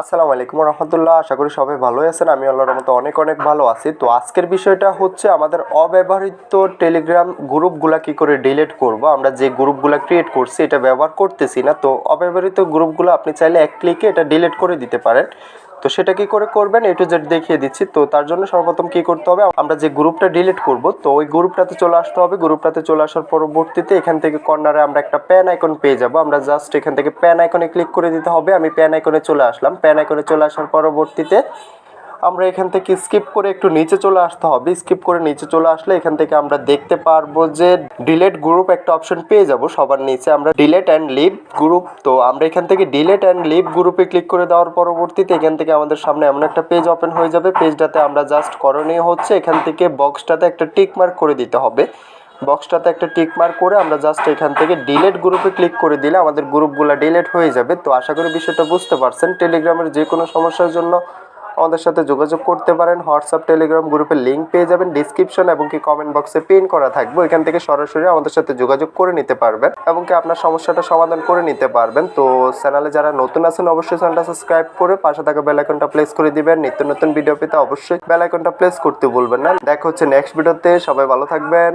আসসালামু আলাইকুম রহমতুল্লাহ, আশা করি সবাই ভালোই আছেন। আমি আল্লাহর মতো অনেক অনেক ভালো আছি। তো আজকের বিষয়টা হচ্ছে আমাদের অব্যবহৃত টেলিগ্রাম গ্রুপগুলা কি করে ডিলিট করব? আমরা যে গ্রুপগুলা ক্রিয়েট করছি, এটা ব্যবহার করতেছি না। তো অব্যবহৃত গ্রুপগুলো আপনি চাইলে এক ক্লিকে এটা ডিলিট করে দিতে পারেন। তো সেটা কি করে করবেন? এ টু জেড দেখিয়ে দিচ্ছি। তো তার জন্য সর্বপ্রথম কি করতে হবে? আমরা যে গ্রুপটা ডিলিট করব, তো ওই গ্রুপটাতে চলে আসতে হবে। গ্রুপটাতে চলে আসার পরবর্তীতে এখান থেকে কর্নারে আমরা একটা প্যান আইকন পেয়ে যাব। আমরা জাস্ট এখান থেকে প্যান আইকনে ক্লিক করে দিতে হবে। আমি প্যান আইকনে চলে আসলাম। প্যান আইকনে চলে আসার পরবর্তীতে আমরা এখান থেকে স্কিপ করে একটু নিচে চলে আসতে হবে। স্কিপ করে নিচে চলে আসলে এখান থেকে আমরা দেখতে পারব যে ডিলেট গ্রুপ একটা অপশন পেয়ে যাব সবার নিচে। আমরা ডিলেট অ্যান্ড লিভ গ্রুপ তো আমরা এখান থেকে ডিলেট অ্যান্ড লিভ গ্রুপে ক্লিক করে দেওয়ার পরবর্তীতে এখান থেকে আমাদের সামনে এমন একটা পেজ ওপেন হয়ে যাবে। পেজটাতে আমরা জাস্ট করণীয় হচ্ছে এখান থেকে বক্সটাতে একটা টিক মার্ক করে দিতে হবে। বক্সটাতে একটা টিক মার্ক করে আমরা জাস্ট এখান থেকে ডিলেট গ্রুপে ক্লিক করে দিলে আমাদের গ্রুপগুলো ডিলেট হয়ে যাবে। তো আশা করি বিষয়টা বুঝতে পারছেন। টেলিগ্রামের যে কোনো সমস্যার জন্য আমাদের সাথে যোগাযোগ করতে পারেন হোয়াটসঅ্যাপ টেলিগ্রাম গ্রুপের লিঙ্ক পেয়ে যাবেন ডিসক্রিপশন এবং কি কমেন্ট বক্সে পিন করা থাকবে। এখান থেকে সরাসরি আমাদের সাথে যোগাযোগ করে নিতে পারবেন এবং কি আপনার সমস্যাটা সমাধান করে নিতে পারবেন। তো চ্যানেলে যারা নতুন আছেন, অবশ্যই চ্যানেলটা সাবস্ক্রাইব করে পাশে থাকা বেল আইকনটা প্লেস করে দিবেন। নিত্য নতুন ভিডিও পেতে অবশ্যই বেল আইকনটা প্লেস করতে ভুলবেন না। দেখা হচ্ছে নেক্সট ভিডিওতে সবাই ভালো থাকবেন।